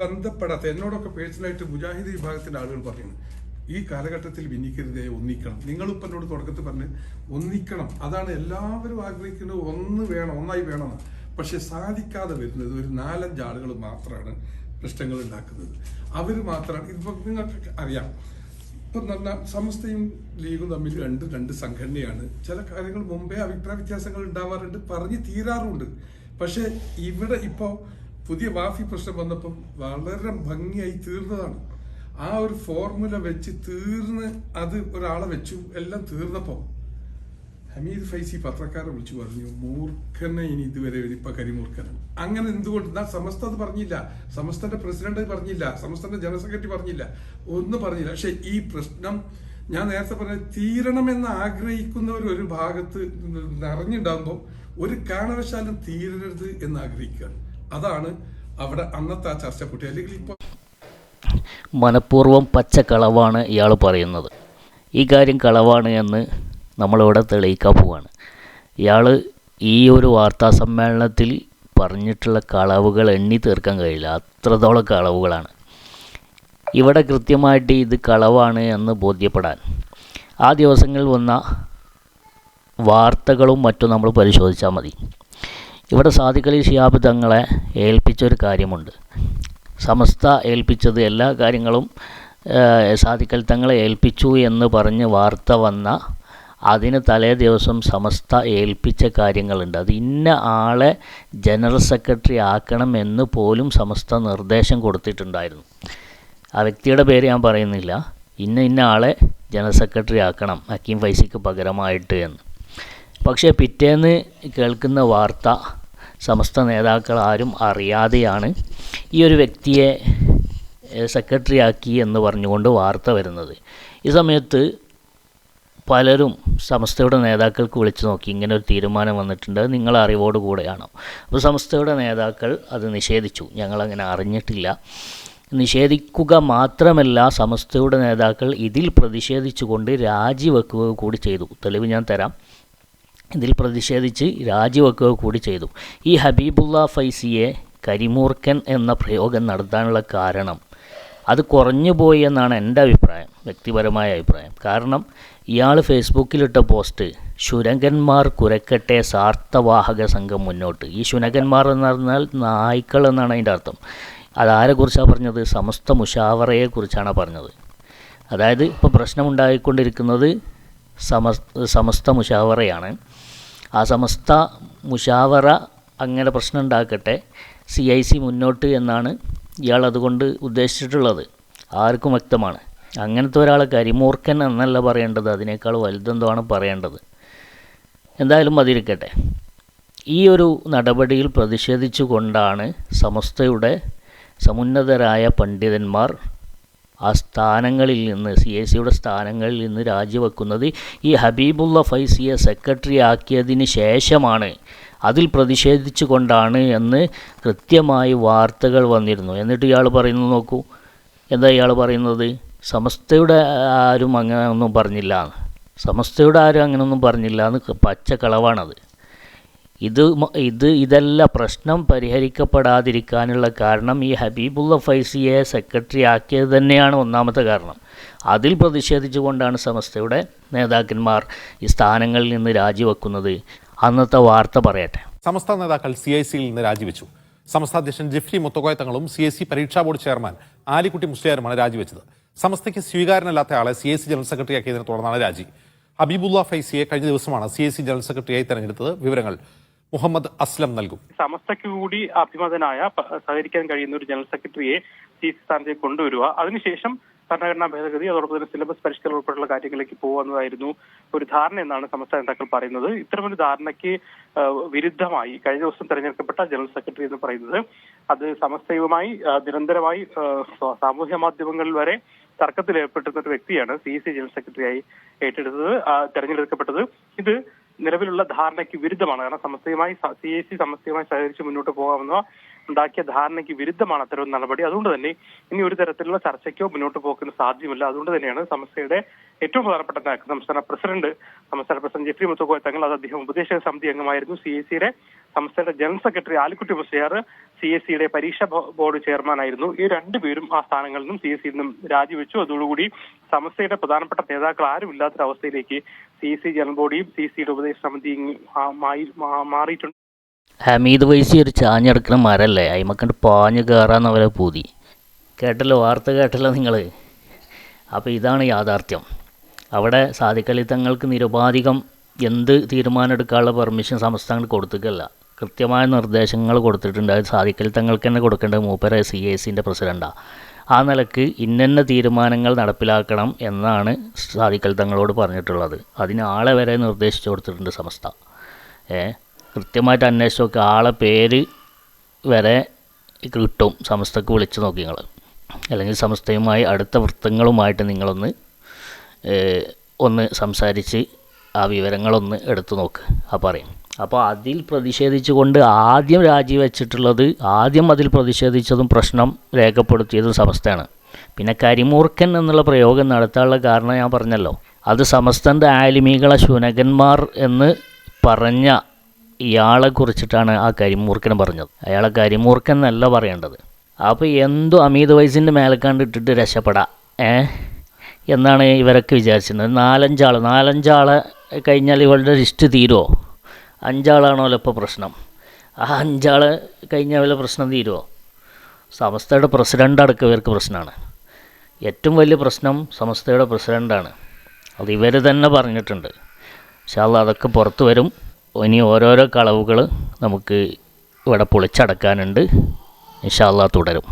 ബന്ധപ്പെടാത്ത എന്നോടൊക്കെ പേഴ്സണലായിട്ട് മുജാഹിദ് വിഭാഗത്തിന്റെ ആളുകൾ പറയുന്നു. ഈ കാലഘട്ടത്തിൽ ഭിന്നിക്കരുതേ ഒന്നിക്കണം. നിങ്ങളിപ്പം എന്നോട് തുടക്കത്തിൽ പറഞ്ഞ് ഒന്നിക്കണം. അതാണ് എല്ലാവരും ആഗ്രഹിക്കുന്നത്. ഒന്ന് വേണം ഒന്നായി വേണം പക്ഷെ സാധിക്കാതെ വരുന്നത് ഒരു നാലഞ്ച് ആളുകൾ മാത്രമാണ് പ്രശ്നങ്ങൾ ഉണ്ടാക്കുന്നത്. അവർ മാത്രമാണ്. ഇപ്പൊ നിങ്ങൾക്ക് അറിയാം. ഇപ്പം പറഞ്ഞാൽ സമസ്തയും ലീഗും തമ്മിൽ രണ്ട് രണ്ട് സംഘടനയാണ്. ചില കാര്യങ്ങൾ മുമ്പേ അഭിപ്രായ വ്യത്യാസങ്ങൾ ഉണ്ടാവാറുണ്ട്. പറഞ്ഞ് തീരാറുണ്ട്. പക്ഷെ ഇവിടെ ഇപ്പോൾ പുതിയ വാഫി പ്രശ്നം വന്നപ്പോൾ വളരെ ഭംഗിയായി തീർന്നതാണ്. ആ ഒരു ഫോർമുല വെച്ച് തീർന്ന് അത് ഒരാളെ വെച്ചു എല്ലാം തീർന്നപ്പോൾ ഹമീദ് ഫൈസി പത്രക്കാരെ വിളിച്ചു പറഞ്ഞു മൂർഖനെ ഇനി ഇതുവരെ ഇപ്പൊ കരിമൂർഖൻ അങ്ങനെ എന്തുകൊണ്ട്? എന്നാൽ സമസ്ത അത് പറഞ്ഞില്ല. സമസ്തന്റെ പ്രസിഡന്റ് പറഞ്ഞില്ല. സമസ്തന്റെ ജനറൽ സെക്രട്ടറി പറഞ്ഞില്ല. ഒന്നും പറഞ്ഞില്ല. പക്ഷെ ഈ പ്രശ്നം ഞാൻ നേരത്തെ പറഞ്ഞ തീരണമെന്ന് ആഗ്രഹിക്കുന്നവർ ഒരു ഭാഗത്ത് നിറഞ്ഞുണ്ടാകുമ്പോൾ ഒരു കാരണവശാലും തീരരുത് എന്ന് ആഗ്രഹിക്കുകയാണ്. അതാണ് അവിടെ അന്നത്തെ ആ ചർച്ച കൂട്ടി അല്ലെങ്കിൽ ഇപ്പൊ മനഃപൂർവം പച്ചക്കളവാണ് ഇയാൾ പറയുന്നത്. ഈ കാര്യം കളവാണ് എന്ന് നമ്മളിവിടെ തെളിയിക്കാൻ പോവാണ്. ഇയാൾ ഈ ഒരു വാർത്താ സമ്മേളനത്തിൽ പറഞ്ഞിട്ടുള്ള കളവുകൾ എണ്ണി തീർക്കാൻ കഴിയില്ല. അത്രത്തോളം കളവുകളാണ്. ഇവിടെ കൃത്യമായിട്ട് ഇത് കളവാണ് എന്ന് ബോധ്യപ്പെടാൻ. ആ ദിവസങ്ങളിൽ വന്ന വാർത്തകളും മറ്റും നമ്മൾ പരിശോധിച്ചാൽ മതി. ഇവിടെ സാദിഖലി ഷിയാബ് തങ്ങളെ ഏൽപ്പിച്ചൊരു കാര്യമുണ്ട്. സമസ്ത ഏൽപ്പിച്ചത് എല്ലാ കാര്യങ്ങളും സാധിക്കൽ തങ്ങളെ ഏൽപ്പിച്ചു എന്ന് പറഞ്ഞ് വാർത്ത വന്ന അതിന് തലേ ദിവസം സമസ്ത ഏൽപ്പിച്ച കാര്യങ്ങളുണ്ട്. അത് ഇന്ന ആളെ ജനറൽ സെക്രട്ടറി ആക്കണം എന്ന് പോലും സമസ്ത നിർദ്ദേശം കൊടുത്തിട്ടുണ്ടായിരുന്നു. ആ വ്യക്തിയുടെ പേര് ഞാൻ പറയുന്നില്ല. ഇന്ന ഇന്ന ആളെ ജനറൽ സെക്രട്ടറി ആക്കണം ഹക്കീം ഫൈസിക്ക് പകരമായിട്ട് എന്ന്. പക്ഷേ പിറ്റേന്ന് കേൾക്കുന്ന വാർത്ത സമസ്ത നേതാക്കൾ ആരും അറിയാതെയാണ് ഈ ഒരു വ്യക്തിയെ സെക്രട്ടറി ആക്കി എന്ന് പറഞ്ഞുകൊണ്ട് വാർത്ത വരുന്നത്. ഈ സമയത്ത് പലരും സംസ്ഥയുടെ നേതാക്കൾക്ക് വിളിച്ചു നോക്കി. ഇങ്ങനെ ഒരു തീരുമാനം വന്നിട്ടുണ്ട്. നിങ്ങൾ അറിവോട് കൂടെയാണോ. അപ്പോൾ സംസ്ഥയുടെ നേതാക്കൾ അത് നിഷേധിച്ചു. ഞങ്ങളങ്ങനെ അറിഞ്ഞിട്ടില്ല. നിഷേധിക്കുക മാത്രമല്ല സമസ്തയുടെ നേതാക്കൾ ഇതിൽ പ്രതിഷേധിച്ചുകൊണ്ട് രാജിവെക്കുക കൂടി ചെയ്തു. തെളിവ് ഞാൻ തരാം. ഇതിൽ പ്രതിഷേധിച്ച് രാജിവെക്കുക കൂടി ചെയ്തു. ഈ ഹബീബുള്ള ഫൈസിയെ കരിമൂർക്കൻ എന്ന പ്രയോഗം നടത്താനുള്ള കാരണം അത് കുറഞ്ഞു പോയി എന്നാണ് എന്റെ അഭിപ്രായം വ്യക്തിപരമായ അഭിപ്രായം. കാരണം ഇയാൾ ഫേസ്ബുക്കിലിട്ട പോസ്റ്റ് ശുനകന്മാർ കുരക്കട്ടെ സാർത്ഥവാഹക സംഘം മുന്നോട്ട്. ഈ ശുനകന്മാർ എന്ന് പറഞ്ഞാൽ നായ്ക്കൾ എന്നാണ് അതിന്റെ അർത്ഥം. അതാരെക്കുറിച്ചാണ് പറഞ്ഞത്? സമസ്ത മുഷാവറയെക്കുറിച്ചാണ് പറഞ്ഞത്. അതായത് ഇപ്പോൾ പ്രശ്നമുണ്ടായിക്കൊണ്ടിരിക്കുന്നത് സമസ് സമസ്ത മുഷാവറയാണ്. ആ സമസ്ത മുഷാവറ അങ്ങനെ പ്രശ്നം ഉണ്ടാക്കട്ടെ. സി ഐ സി മുന്നോട്ട് എന്നാണ് ഇയാൾ അതുകൊണ്ട് ഉദ്ദേശിച്ചിട്ടുള്ളത്. ആർക്കും വ്യക്തമാണ്. അങ്ങനത്തെ ഒരാളെ കരിമൂർക്കൻ എന്നല്ല പറയേണ്ടത്. അതിനേക്കാൾ വലുതെന്തോആണ് പറയേണ്ടത്? എന്തായാലും അതിരിക്കട്ടെ ഈ ഒരു നടപടിയിൽ പ്രതിഷേധിച്ചുകൊണ്ടാണ് സമസ്തയുടെ സമുന്നതരായ പണ്ഡിതന്മാർ ആ സ്ഥാനങ്ങളിൽ നിന്ന് സി എ സിയുടെ സ്ഥാനങ്ങളിൽ നിന്ന് രാജിവെക്കുന്നത് ഈ ഹബീബുള്ള ഫൈസിയെ സെക്രട്ടറി ആക്കിയതിന് ശേഷമാണ്. അതിൽ പ്രതിഷേധിച്ചു കൊണ്ടാണ് എന്ന് കൃത്യമായി വാർത്തകൾ വന്നിരുന്നു. എന്നിട്ട് ഇയാൾ പറയുന്നത് നോക്കൂ. എന്താ ഇയാൾ പറയുന്നത്? സമസ്തയുടെ ആരും അങ്ങനെ ഒന്നും പറഞ്ഞില്ല. സമസ്തയുടെ ആരും അങ്ങനെയൊന്നും പറഞ്ഞില്ല എന്ന് പച്ച കളവാണത് ഇത് ഇത് ഇതല്ല പ്രശ്നം പരിഹരിക്കപ്പെടാതിരിക്കാനുള്ള കാരണം ഈ ഹബീബുള്ള ഫൈസിയെ സെക്രട്ടറി ആക്കിയത് തന്നെയാണ് ഒന്നാമത്തെ കാരണം. അതിൽ പ്രതിഷേധിച്ചുകൊണ്ടാണ് സമസ്തയുടെ നേതാക്കന്മാർ ഈ സ്ഥാനങ്ങളിൽ നിന്ന് രാജിവെക്കുന്നത്. അന്നത്തെ വാർത്ത പറയട്ടെ. സമസ്ത നേതാക്കൾ സി ഐ സിയിൽ നിന്ന് രാജിവെച്ചു. സമസ്ത അധ്യക്ഷൻ ജിഫ്രി മുത്തക്കോയ തങ്ങളും സി ഐ സി പരീക്ഷാ ബോർഡ് ചെയർമാൻ ആലിക്കുട്ടി മുസ്ലിയാരുമാണ് രാജിവെച്ചത്. സമസ്തയ്ക്ക് സ്വീകാരനല്ലാത്ത ആളെ C I C general secretary ആക്കിയതിനെ തുടർന്നാണ് രാജി. ഹബീബുള്ള ഫൈസിയെ കഴിഞ്ഞ ദിവസമാണ് സി ഐ സി ജനറൽ സെക്രട്ടറിയായി തെരഞ്ഞെടുത്തത് വിവരങ്ങൾ. മുഹമ്മദ് അസ്ലം നൽകും. സമസ്തയ്ക്ക് കൂടി അഭിമതനായ സഹകരിക്കാൻ കഴിയുന്ന ഒരു ജനറൽ സെക്രട്ടറിയെ ചീഫ് സ്ഥാനത്തേക്ക് കൊണ്ടുവരിക. അതിനുശേഷം ഭരണഘടനാ ഭേദഗതി അതോടൊപ്പം തന്നെ സിലബസ് പരിഷ്കരണം ഉൾപ്പെടെയുള്ള കാര്യങ്ങളിലേക്ക് പോകുന്നതായിരുന്നു ഒരു ധാരണ എന്നാണ് സമസ്ത നേതാക്കൾ പറയുന്നത്. ഇത്തരമൊരു ധാരണയ്ക്ക് വിരുദ്ധമായി കഴിഞ്ഞ ദിവസം തെരഞ്ഞെടുക്കപ്പെട്ട ജനറൽ സെക്രട്ടറി എന്ന് പറയുന്നത് അത് സമസ്തയുമായി നിരന്തരമായി സാമൂഹ്യ മാധ്യമങ്ങളിൽ വരെ തർക്കത്തിൽ ഏർപ്പെട്ടിരുന്ന ഒരു വ്യക്തിയാണ് സി സി ജനറൽ സെക്രട്ടറിയായി ഏറ്റെടുത്തത് തെരഞ്ഞെടുക്കപ്പെട്ടത്. ഇത് നിലവിലുള്ള ധാരണയ്ക്ക് വിരുദ്ധമാണ്. കാരണം സമസ്തയുമായി സി എ സി സമസ്തയുമായി സഹകരിച്ച് മുന്നോട്ട് പോകാമെന്ന ഉണ്ടാക്കിയ ധാരണയ്ക്ക് വിരുദ്ധമാണ് അത്തരം നടപടി. അതുകൊണ്ട് തന്നെ ഇനി ഒരു തരത്തിലുള്ള ചർച്ചയ്ക്കോ മുന്നോട്ട് പോകുന്ന സാധ്യമല്ല. അതുകൊണ്ട് തന്നെയാണ് സമസ്തയുടെ ഏറ്റവും പ്രധാനപ്പെട്ട നേതാക്കൾ സംസ്ഥാന പ്രസിഡന്റ് സംസ്ഥാന പ്രസിഡന്റ് ജെഫ്രി മുത്തുക്കോയ തങ്ങൾ അത് അദ്ദേഹം ഉപദേശക സമിതി അംഗമായിരുന്നു. സി എ സിയുടെ സംസ്ഥയുടെ general secretary Alikutty Musliyar C S സിയുടെ പരീക്ഷാ ബോർഡ് ചെയർമാനായിരുന്നു. ഈ രണ്ടുപേരും ആ സ്ഥാനങ്ങളിൽ നിന്നും സി എസ് സിയിൽ നിന്നും രാജിവെച്ചു. അതോടുകൂടി സമസ്തയുടെ പ്രധാനപ്പെട്ട നേതാക്കൾ ആരും ഇല്ലാത്തൊരവസ്ഥയിലേക്ക് സി എസ് സി ജനറൽ ബോഡിയും സി എസ് സിയുടെ ഉപദേശ മായി- മാറിയിട്ടുണ്ട്. ഹമീദ് വൈസി ഒരു ചാഞ്ഞെടുക്കുന്ന മരല്ലേ? അയിമക്കണ്ട് പാഞ്ഞ് കയറാന്നവരെ പൂതി. കേട്ടല്ലോ വാർത്ത കേട്ടല്ലോ നിങ്ങൾ അപ്പോൾ ഇതാണ് യാഥാർത്ഥ്യം. അവിടെ സാധിക്കലി തങ്ങൾക്ക് നിരുപാധികം എന്ത് തീരുമാനം എടുക്കാനുള്ള പെർമിഷൻ സംസ്ഥാനം കൊടുത്തിക്കല്ല കൃത്യമായ നിർദ്ദേശങ്ങൾ കൊടുത്തിട്ടുണ്ട്. അത് സാധിക്കൽ തങ്ങൾക്ക് തന്നെ കൊടുക്കേണ്ടത് മൂപ്പര സി എ സിന്റെ പ്രസിഡന്റാണ് ആ നിലയ്ക്ക് ഇന്നന്ന തീരുമാനങ്ങൾ നടപ്പിലാക്കണം എന്നാണ് സാധിക്കൽ തങ്ങളോട് പറഞ്ഞിട്ടുള്ളത്. അതിന് ആളെ വരെ നിർദ്ദേശിച്ചു കൊടുത്തിട്ടുണ്ട് സംസ്ഥ ഏ? കൃത്യമായിട്ട് അന്വേഷിച്ച് നോക്കുക ആളെ പേര് വരെ കിട്ടും. സംസ്ഥക്ക് വിളിച്ച് നോക്കി നിങ്ങൾ അല്ലെങ്കിൽ സംസ്ഥയുമായി അടുത്ത വൃത്തങ്ങളുമായിട്ട് നിങ്ങളൊന്ന് ഒന്ന് സംസാരിച്ച് ആ വിവരങ്ങളൊന്ന് എടുത്തു നോക്ക്. ആ പറയും. അപ്പോൾ അതിൽ പ്രതിഷേധിച്ചുകൊണ്ട് ആദ്യം രാജിവെച്ചിട്ടുള്ളത് ആദ്യം അതിൽ പ്രതിഷേധിച്ചതും പ്രശ്നം രേഖപ്പെടുത്തിയതും സമസ്തയാണ്. പിന്നെ കരിമൂർക്കൻ എന്നുള്ള പ്രയോഗം നടത്താനുള്ള കാരണം ഞാൻ പറഞ്ഞല്ലോ. അത് സമസ്തന്റെ ആലിമീകളെ ശുനകന്മാർ എന്ന് പറഞ്ഞ ഇയാളെ കുറിച്ചിട്ടാണ് ആ കരിമൂർക്കൻ പറഞ്ഞത്. അയാളെ കരിമൂർക്കൻ എന്നല്ല പറയേണ്ടത്. അപ്പോൾ എന്തോ അമീത് വയസ്സിന്റെ മേലക്കാണ്ട് ഇട്ടിട്ട് രക്ഷപ്പെടാം? ഏ? എന്നാണ് ഇവരൊക്കെ വിചാരിച്ചിരുന്നത്. നാലഞ്ചാൾ നാലഞ്ചാളെ കഴിഞ്ഞാൽ ഇവളുടെ ലിസ്റ്റ് തീരുമോ അഞ്ചാളാണല്ലോ ഇപ്പോൾ പ്രശ്നം? ആ അഞ്ചാൾ കഴിഞ്ഞാൽ വല്ല പ്രശ്നം തീരുമോ സമസ്തയുടെ പ്രസിഡന്റ് അടക്കം ഇവർക്ക് പ്രശ്നമാണ് ഏറ്റവും വലിയ പ്രശ്നം സമസ്തയുടെ പ്രസിഡന്റാണ് അത് ഇവർ തന്നെ പറഞ്ഞിട്ടുണ്ട്. ഇൻഷാല്ല അതൊക്കെ പുറത്ത് വരും. ഇനി ഓരോരോ കളവുകൾ നമുക്ക് ഇവിടെ പൊളിച്ചടക്കാനുണ്ട്. ഇൻഷാല്ല തുടരും.